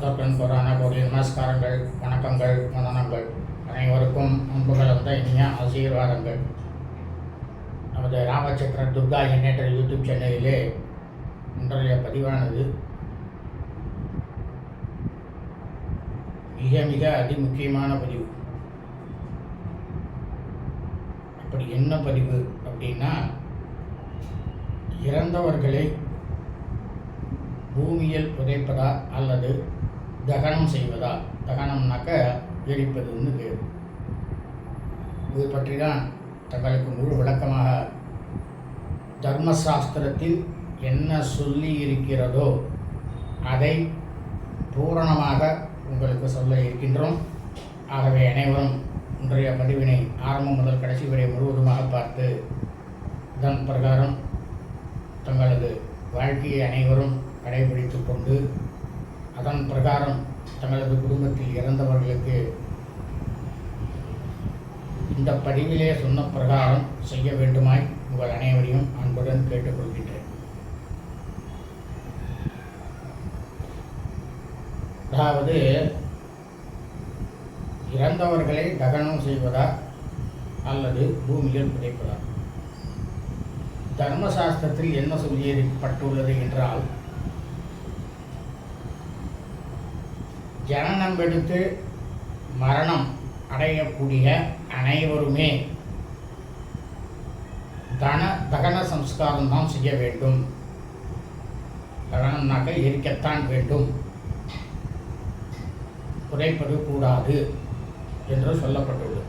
முதற்கண் புராண கோடி நமஸ்காரங்கள் வணக்கங்கள் வந்தனங்கள். அனைவருக்கும் அன்பு கலந்த இனிய ஆசீர்வாதங்கள். நமது ராமச்சந்திர துர்கா எண்ணேற்ற யூடியூப் சேனலிலே இன்றைய பதிவானது மிக மிக அதி முக்கியமான பதிவு. அப்படி என்ன பதிவு அப்படின்னா இறந்தவர்களை பூமியில் புதைப்பதா அல்லது தகனம் செய்வதா தகனம்னாக்க எரிப்பதுன்னு பேர் இது பற்றி தான் தங்களுக்கு முழு விளக்கமாக தர்மசாஸ்திரத்தில் என்ன சொல்லி இருக்கிறதோ அதை பூரணமாக உங்களுக்கு சொல்ல இருக்கின்றோம். ஆகவே அனைவரும் இன்றைய பதிவினை ஆரம்பம் முதல் கடைசி வரை முழுவதுமாக பார்த்து இதன் பிரகாரம் தங்களது வாழ்க்கையை அனைவரும் கடைபிடித்து கொண்டு அதன் பிரகாரம் தங்களது குடும்பத்தில் இறந்தவர்களுக்கு இந்த பதிவிலே சொன்ன பிரகாரம் செய்ய வேண்டுமாய் உங்கள் அனைவரையும் அன்புடன் கேட்டுக்கொள்கின்றேன். அதாவது இறந்தவர்களை தகனம் செய்வதா அல்லது பூமியில் புதைப்பதா? தர்மசாஸ்திரத்தில் என்ன சொல்லியிருக்கப்பட்டுள்ளது என்றால் ஜனனம் எடுத்து மரணம் அடையக்கூடிய அனைவருமே தன தகன சம்ஸ்காரம் தான் செய்ய வேண்டும். தகனம்னாக்க இருக்கத்தான் வேண்டும். குறைப்பது கூடாது என்று சொல்லப்பட்டுள்ளது.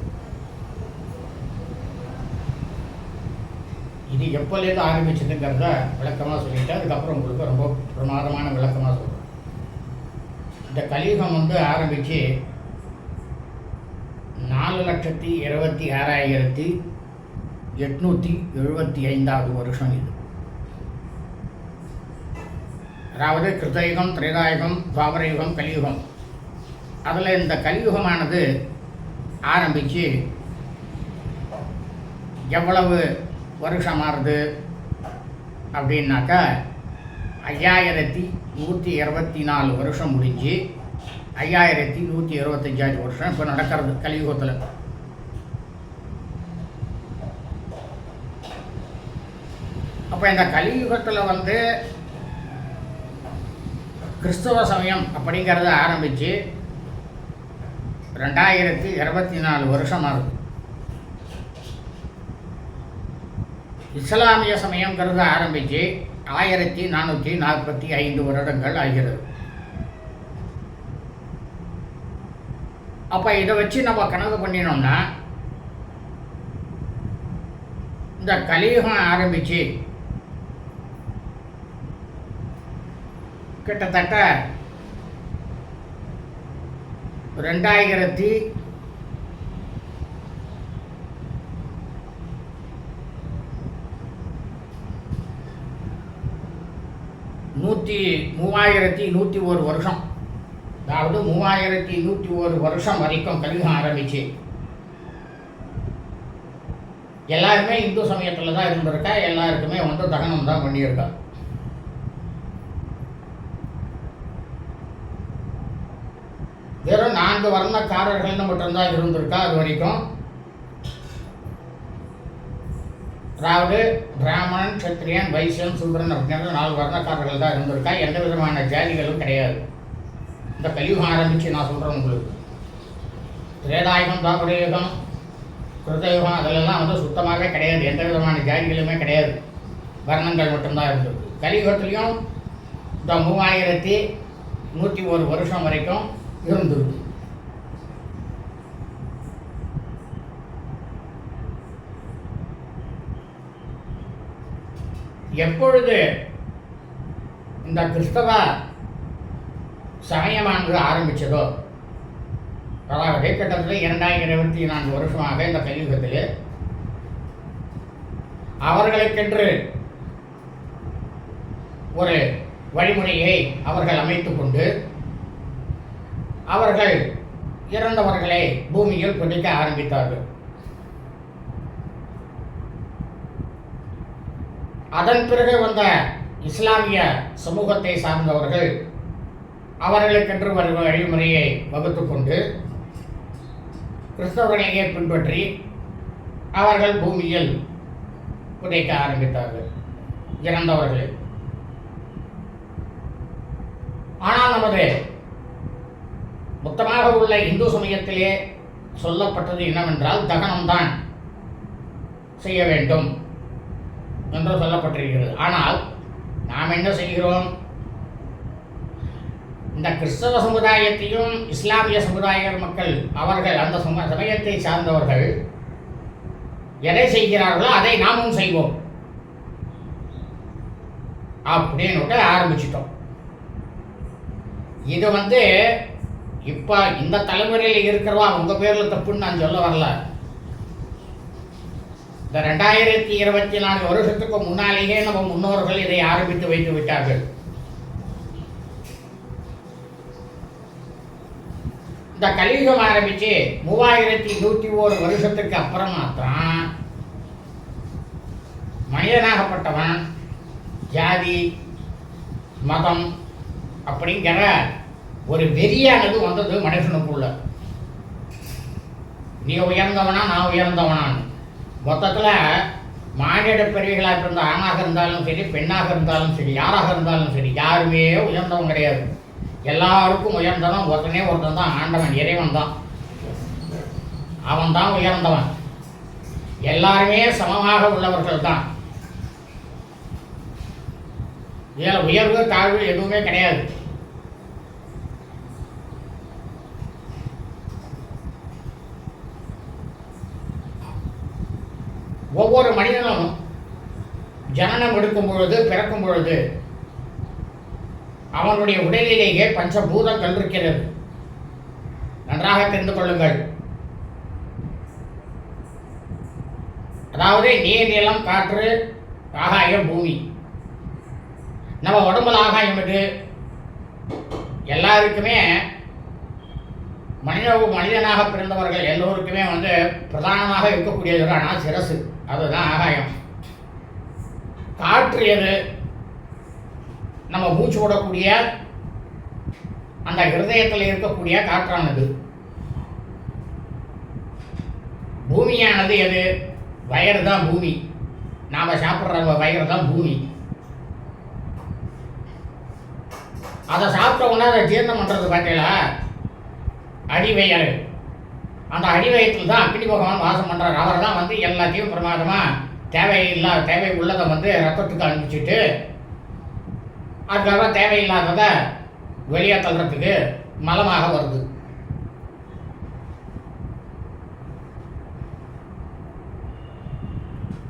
இது எப்போலேருந்து ஆரம்பிச்சதுங்கிறத விளக்கமாக சொல்லிட்டு அதுக்கப்புறம் உங்களுக்கு ரொம்ப பிரமாதமான விளக்கமாக சொல்கிறேன் இந்த கலியுகம் வந்து ஆரம்பித்து நாலு லட்சத்தி இருபத்தி ஆறாயிரத்தி எட்நூற்றி எழுபத்தி ஐந்தாவது வருஷம் இது. அதாவது கிருதயுகம் திரேதாயுகம் துவாபரயுகம் கலியுகம். அதில் இந்த கலியுகமானது ஆரம்பித்து எவ்வளவு வருஷமானது அப்படின்னாக்கா ஐயாயிரத்தி நூற்றி இருபத்தி நாலு வருஷம் முடிஞ்சு ஐயாயிரத்தி நூற்றி இருபத்தஞ்சாவது வருஷம் இப்போ நடக்கிறது கலியுகத்தில். அப்போ இந்த கலியுகத்தில் வந்து கிறிஸ்தவ சமயம் அப்படிங்கிறத ஆரம்பித்து ரெண்டாயிரத்தி இருபத்தி நாலு வருஷமாக இருக்குது இஸ்லாமிய சமயங்கிறத ஆரம்பித்து ஆயிரத்தி நானூற்றி நாற்பத்தி ஐந்து வருடங்கள் ஆகிறது. அப்போ இதை வச்சு நம்ம கணக்கு பண்ணினோம்னா இந்த கலியுகம் ஆரம்பித்து கிட்டத்தட்ட ரெண்டாயிரத்தி நூற்றி மூவாயிரத்தி நூற்றி ஒரு வருஷம். அதாவது மூவாயிரத்தி நூற்றி ஒரு வருஷம் வரைக்கும் கலியுகம் ஆரம்பிச்சு. எல்லாருமே இந்து சமயத்தில் தான் இருந்திருக்கா? எல்லாருக்குமே வந்து தகனம் தான் பண்ணியிருக்கா. வெறும் நான்கு வர்ணக்காரர்கள்னு மட்டும்தான் இருந்திருக்கா அது வரைக்கும்? அதாவது பிராமணன் சத்திரியன் வைசியன் சுந்தரன் அப்படிங்கிற நாலு வர்ணக்காரர்கள் தான் இருந்திருக்கா? எந்த விதமான ஜாதிகளும் கிடையாது. இந்த கலியுகம் ஆரம்பித்து நான் சொல்கிறேன் உங்களுக்கு. திரேதாயுகம் தாபரயுகம் கிருதயுகம் அதிலெல்லாம் வந்து சுத்தமாகவே கிடையாது. எந்த விதமான ஜாதிகளுமே கிடையாது. வர்ணங்கள் மட்டும்தான் இருந்தது. கலியுகத்துலேயும் இந்த மூவாயிரத்தி நூற்றி ஒரு வருஷம் வரைக்கும் இருந்தது. எப்பொழுது இந்த கிறிஸ்தவ சமயமானது ஆரம்பித்ததோ அதாவது கிட்டத்தட்ட இரண்டாயிரம் இருபத்தி நான்கு வருஷமாக இந்த கலியுகத்தில் அவர்களுக்கென்று ஒரு வழிமுறையை அவர்கள் அமைத்து கொண்டு அவர்கள் இறந்தவர்களை பூமியில் புதைக்க ஆரம்பித்தார்கள். அதன் பிறகு வந்த இஸ்லாமிய சமூகத்தை சார்ந்தவர்கள் அவர்களுக்கென்று வரும் வழிமுறையை வகுத்து கொண்டு கிறிஸ்தவர்களையே பின்பற்றி அவர்கள் பூமியில் புதைக்க ஆரம்பித்தார்கள். இறந்தவர்களை. ஆனால் நமது மொத்தமாக உள்ள இந்து சமயத்திலே சொல்லப்பட்டது என்னவென்றால் தகனம்தான் செய்ய வேண்டும். என்று சொல்லப்பட்டிருக்கிறது. ஆனால் நாம் என்ன செய்கிறோம்? இந்த கிறிஸ்தவ சமுதாயத்தையும் இஸ்லாமிய சமுதாய மக்கள் அவர்கள் அந்த சம சமயத்தை சார்ந்தவர்கள் எதை செய்கிறார்களோ அதை நாமும் செய்வோம். அப்படின்னு ஆரம்பிச்சிட்டோம். இது வந்து இப்போ இந்த தலைமுறையில் இருக்கிறவா உங்கள் பேரில் தப்புன்னு நான் சொல்ல வரல. இந்த ரெண்டாயிரத்தி இருபத்தி நாலு வருஷத்துக்கு முன்னாலேயே நம்ம முன்னோர்கள் இதை ஆரம்பித்து வைத்து விட்டார்கள். இந்த கலியுகம் ஆரம்பிச்சு மூவாயிரத்தி நூற்றி ஓரு வருஷத்துக்கு அப்புறம் மாத்திரம் மனிதனாகப்பட்டவன் ஜாதி மதம் அப்படிங்கிற ஒரு வெறியானது வந்தது மனுஷனுக்குள்ள. நீ உயர்ந்தவனா நான் உயர்ந்தவனான்னு. மொத்தத்தில் மானிட பிரிவுகளாக இருந்த ஆணாக இருந்தாலும் சரி பெண்ணாக இருந்தாலும் சரி யாராக இருந்தாலும் சரி யாருமே உயர்ந்தவன் கிடையாது. எல்லாருக்கும் உயர்ந்தவன் ஒருத்தனே ஒருத்தன் தான் ஆண்டவன் இறைவன் தான். அவன் தான் உயர்ந்தவன். எல்லாருமே சமமாக உள்ளவர்கள் தான். இதில் உயர்வு தாழ்வு எதுவுமே கிடையாது. ஒவ்வொரு மனிதனும் ஜனனம் எடுக்கும் பொழுது பிறக்கும் பொழுது அவனுடைய உடலிலேயே பஞ்சபூதங்கள் இருக்கிறது. நன்றாக தெரிந்து கொள்ளுங்கள். அதாவது நீர் நிலம் காற்று ஆகாயம் பூமி. நம்ம உடம்புல ஆகாயம் இது எல்லாருக்குமே மனித மனிதனாக பிறந்தவர்கள் எல்லோருக்குமே வந்து பிரதானமாக இருக்கக்கூடியது ஆனால் சிரசு. அதுதான் ஆகாயம். காற்று எது? நம்ம மூச்சு விடக்கூடிய அந்த ஹிருதயத்தில் இருக்கக்கூடிய காற்றானது. பூமியானது எது? வயறு தான் பூமி. நாம் சாப்பிட்ற வயிறு தான் பூமி. அதை சாப்பிட்ட உடனே அதை ஜீரணம் பண்ணுறது பார்த்தீங்களா அடிவயல் அந்த அடிவயத்தில் தான் அக்னி பகவான் வாசம் பண்ணுறார் அவர் தான் வந்து எல்லாத்தையும் பிரமாதமாக தேவையில்லா தேவை உள்ளதை வந்து ரத்தத்துக்கு அனுப்பிச்சிட்டு அதுக்காக தேவையில்லாததை வெளியே தள்ளுறதுக்கு மலமாக வருது.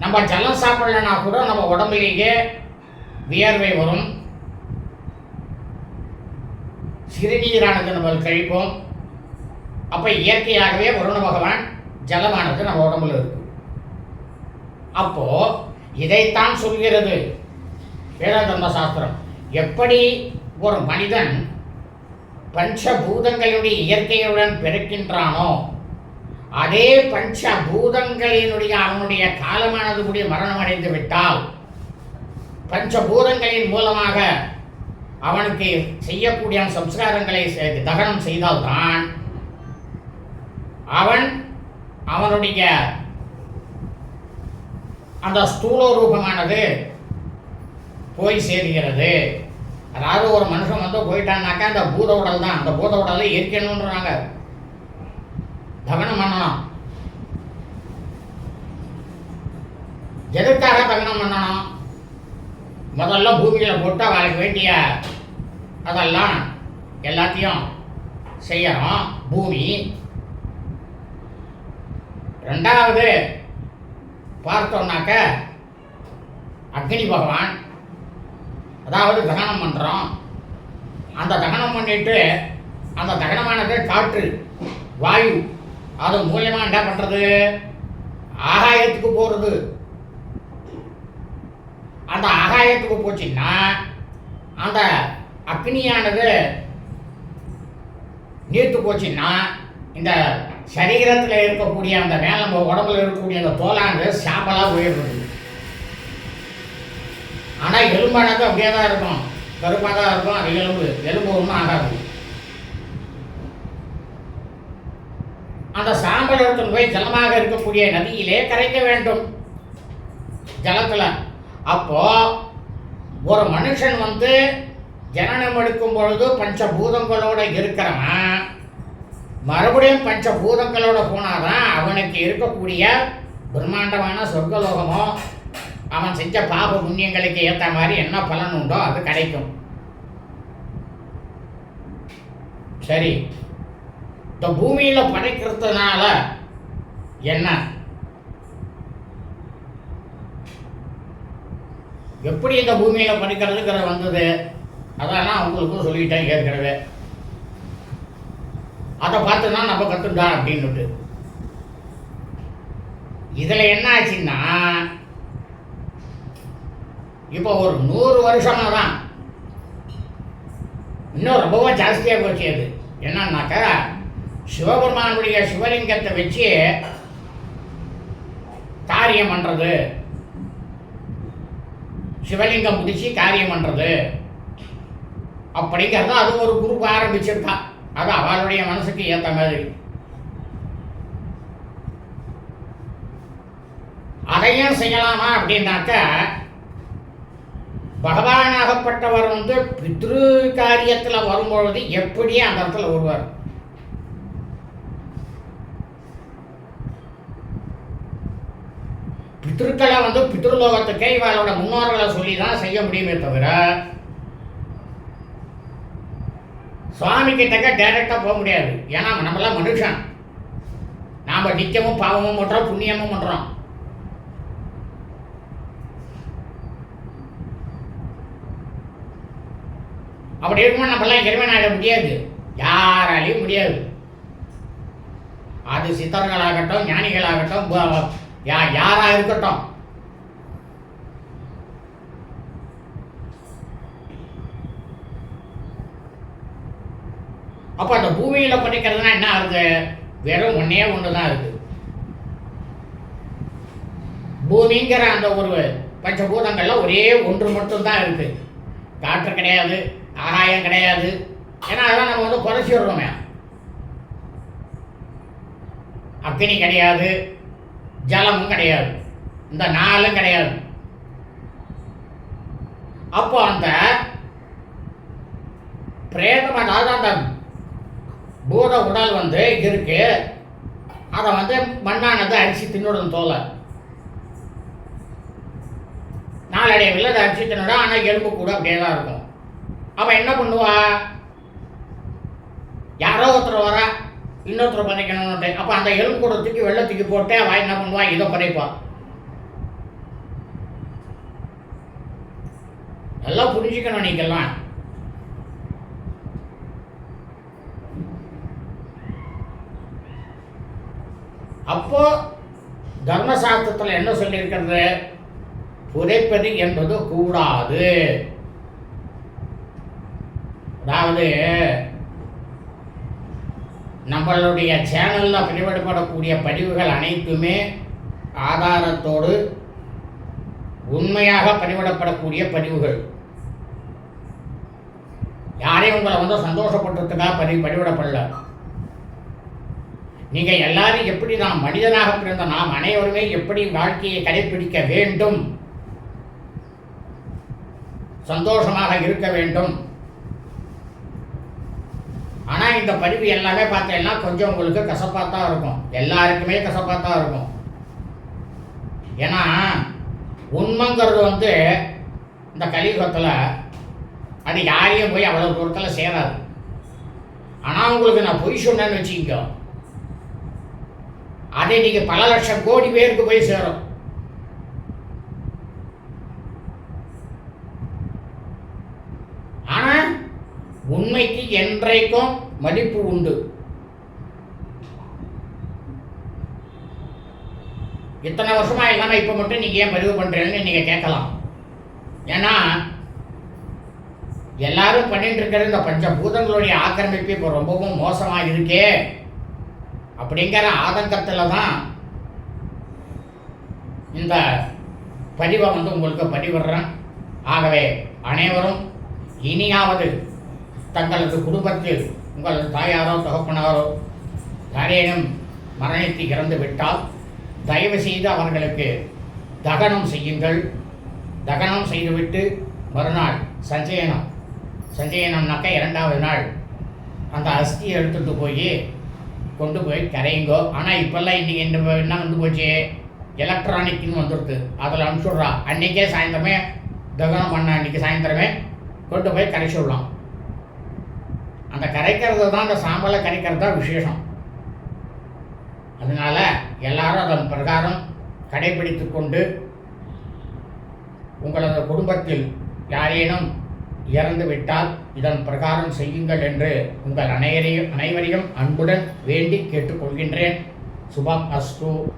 நம்ம ஜலம் சாப்பிடலனா கூட நம்ம உடம்புலேயே வியர்வை வரும். சிறுநீரானது நம்ம கழிப்போம். அப்போ இயற்கையாகவே வருண பகவான் ஜலமானது நம்ம உடம்புல இருக்கு. அப்போ இதைத்தான் சொல்கிறது வேதாந்தர்ம சாஸ்திரம். எப்படி ஒரு மனிதன் பஞ்சபூதங்களுடைய இயற்கையுடன் பிறக்கின்றானோ அதே பஞ்சபூதங்களினுடைய அவனுடைய காலமானது கூடிய மரணம் அடைந்து விட்டால் பஞ்சபூதங்களின் மூலமாக அவனுக்கு செய்யக்கூடிய சம்ஸ்காரங்களை செ- தகனம் செய்தால்தான் அவன் அவனுடைய அந்த ஸ்தூல ரூபமானது போய் சேருகிறது. அதாவது ஒரு மனுஷன் வந்து போயிட்டான்னாக்கா அந்த பூத உடல் தான். அந்த பூத உடலை எரிக்கணுன்றாங்க தகனம் பண்ணணும் எதுக்காக தகனம் பண்ணணும் முதல்ல பூமியில் போட்டு அவளுக்கு வேண்டிய அதெல்லாம் எல்லாத்தையும் செய்யறோம் பூமி ரெண்டாவது பார்த்தோம்னாக்க அக்னி பகவான் அதாவது தகனம் பண்ணுறோம் அந்த தகனம் பண்ணிட்டு அந்த தகனமானது காற்று வாயு அது மூலியமாக என்ன பண்ணுறது ஆகாயத்துக்கு போகிறது அந்த ஆகாயத்துக்கு போச்சுன்னா அந்த அக்னியானது நீர்த்து போச்சுன்னா இந்த சரீரத்தில் இருக்கக்கூடிய அந்த மேல் நம்ம உடம்புல இருக்கக்கூடிய அந்த தோலானது சாம்பலாக போயிடுறது. ஆனால் எலும்பானது அப்படியே தான் இருக்கும். கருப்பாக தான் இருக்கும். அது எலும்பு. எலும்பு ஒன்றும் ஆகாது. அந்த சாம்பல் எடுத்துன்னு போய் ஜலமாக இருக்கக்கூடிய நதியிலே கரைக்க வேண்டும். ஜலத்தில். அப்போ ஒரு மனுஷன் வந்து ஜனனம் எடுக்கும் பொழுது பஞ்சபூதங்களோடு இருக்கிறவன் மறுபடியும் பஞ்ச பூதங்களோட போனாதான் அவனுக்கு இருக்கக்கூடிய பிரம்மாண்டமான சொர்க்கலோகமோ அவன் செஞ்ச பாப புண்ணியங்களுக்கு ஏற்ற மாதிரி என்ன பலன் உண்டோ அது கிடைக்கும். சரி. இந்த பூமியில படைக்கிறதுனால என்ன? எப்படி இந்த பூமியில படைக்கிறதுங்கிற வந்தது? அதெல்லாம் உங்களுக்கும் சொல்லிட்டேன் ஏற்கனவே. அதை பார்த்து தான் நம்ம கற்றுக்கிட்டோம் அப்படின்னுட்டு. இதில் என்ன ஆச்சுன்னா இப்போ ஒரு நூறு வருஷமாக தான் இன்னும் ரொம்பவும் ஜாஸ்தியாக போச்சு அது. என்னன்னாக்கா சிவபெருமானுடைய சிவலிங்கத்தை வச்சு காரியம் பண்ணுறது சிவலிங்கம் பிடிச்சி காரியம் பண்ணுறது அப்படிங்கிறத அது ஒரு குரூப் ஆரம்பிச்சிருக்கான் அது அவளுடைய மனசுக்கு ஏற்ற மாதிரி. அதையும் செய்யலாமா அப்படின்னாக்க பகவானாகப்பட்டவர் வந்து பித்ரு காரியத்தில் வரும்பொழுது எப்படியே அந்த இடத்துல வருவார். பித்ருக்களை வந்து பித்ருலோகத்துக்கே இவளோட முன்னோர்களை சொல்லி தான் செய்ய முடியுமே தவிர சுவாமி கிட்டக்க டைரெக்டாக போக முடியாது. ஏன்னா நம்மளாம் மனுஷன். நாம் நித்தியமும் பாவமும் பண்ணுறோம் புண்ணியமும் பண்ணுறோம் அப்படி இருக்கும்போது நம்மளாம் இறைவன் ஆகிட முடியாது. யாராலையும் முடியாது. அது சித்தர்களாகட்டும் ஞானிகளாகட்டும் யாராக யா இருக்கட்டும். அப்போ அந்த பூமியில் படிக்கிறதுனா என்ன ஆகுது? வெறும் ஒன்றே ஒன்று தான் இருக்கு பூமிங்கிற அந்த ஒரு பஞ்சபூதங்கள்ல ஒரே ஒன்று மட்டும்தான் இருக்கு. காற்று கிடையாது ஆகாயம் கிடையாது. ஏன்னா அதெல்லாம் நம்ம வந்து குறைச்சிடுறோமே அக்னி கிடையாது ஜலமும் கிடையாது. இந்த நாலும் கிடையாது. அப்போ அந்த பிரேதம் அதாவது அந்த பூத உடல் வந்து இருக்கு. அதை வந்து மண்ணானது அரிசி தின்னுடும் தோலை. நாளடைவில் அதை அரிசி தின்னுடா ஆனால் எலும்பு கூட அப்படியே தான் இருக்கும். அவன் என்ன பண்ணுவா? யாரோ ஒருத்தர் வரா இன்னொருத்தர் பதைக்கணும்னுட்டு அப்போ அந்த எலும்பு கூட தூக்கி வெள்ளை தூக்கி போட்டு அவன் என்ன பண்ணுவா? இதை பதைப்பான் எல்லாம் புரிஞ்சுக்கணும் நீங்கள்லாம் அப்போ தர்மசாஸ்திரத்தில் என்ன சொல்லியிருக்கிறது புதைப்பது என்பது கூடாது. அதாவது நம்மளுடைய சேனலில் பதிவிடப்படக்கூடிய பதிவுகள் அனைத்துமே ஆதாரத்தோடு உண்மையாக பதிவிடப்படக்கூடிய பதிவுகள். யாரையும் உங்களை வந்து சந்தோஷப்படுறதுக்காக பதிவு பதிவிடப்படல நீங்கள் எல்லாரும் எப்படி நாம் மனிதனாக பிறந்த நாம் அனைவருமே எப்படி வாழ்க்கையை கடைபிடிக்க வேண்டும்? சந்தோஷமாக இருக்க வேண்டும். ஆனால் இந்த பதிவு எல்லாமே பார்த்தீங்கன்னா கொஞ்சம் உங்களுக்கு கசப்பாக தான் இருக்கும். எல்லாருக்குமே கசப்பாக தான் இருக்கும். ஏன்னா உண்மைங்கிறது வந்து இந்த கலியுகத்தில் அது யாரையும் போய் அவ்வளோ தூரத்தில் சேராது. ஆனால் உங்களுக்கு நான் பொய் சொன்னேன்னு வச்சுக்கோ அதை நீங்க பல லட்சம் கோடி பேருக்கு போய் சேரும். ஆனா உண்மைக்கு என்றைக்கும் மதிப்பு உண்டு. இத்தனை வருஷமா இல்லாம இப்ப மட்டும் நீங்க ஏன் பதிவு பண்றீங்கன்னு நீங்க கேட்கலாம். ஏன்னா எல்லாரும் பண்ணிட்டு இருக்கிற இந்த பஞ்சபூதங்களுடைய ஆக்கிரமிப்பு இப்போ ரொம்பவும் மோசமாக இருக்கே. அப்படிங்கிற ஆதங்கத்தில் தான் இந்த பதிவை வந்து உங்களுக்கு பதிவிடுறேன். ஆகவே அனைவரும் இனியாவது தங்களது குடும்பத்தில் உங்களது தாயாரோ தகப்பனாரோ யாரேனும் மரணித்து இறந்து விட்டால் தயவு செய்து அவர்களுக்கு தகனம் செய்யுங்கள். தகனம் செய்துவிட்டு மறுநாள் சஞ்சயனம். சஞ்சயனம்னாக்க இரண்டாவது நாள். அந்த அஸ்தியை எடுத்துட்டு போய் கொண்டு போய் கரையுங்கோ. ஆனால் இப்போல்லாம் இன்றைக்கி இந்த என்ன வந்து போச்சு? எலக்ட்ரானிக்னு வந்துடுது அதில் அனுப்பிச்சுட்றா. அன்றைக்கே சாயந்தரமே தகனம் பண்ண அன்றைக்கி சாயந்தரமே கொண்டு போய் கரைச்சி விடலாம். அந்த கரைக்கிறது தான் அந்த சாம்பலை கரைக்கிறது தான் விசேஷம். அதனால எல்லாரும் அதன் பிரகாரம் கடைபிடித்து கொண்டு உங்களது குடும்பத்தில் யாரேனும் இறந்து விட்டால் இதன் பிரகாரம் செய்யுங்கள் என்று உங்கள் அனைவரையும் அனைவரையும் அன்புடன் வேண்டி கேட்டுக்கொள்கின்றேன். சுபம் அஸ்து.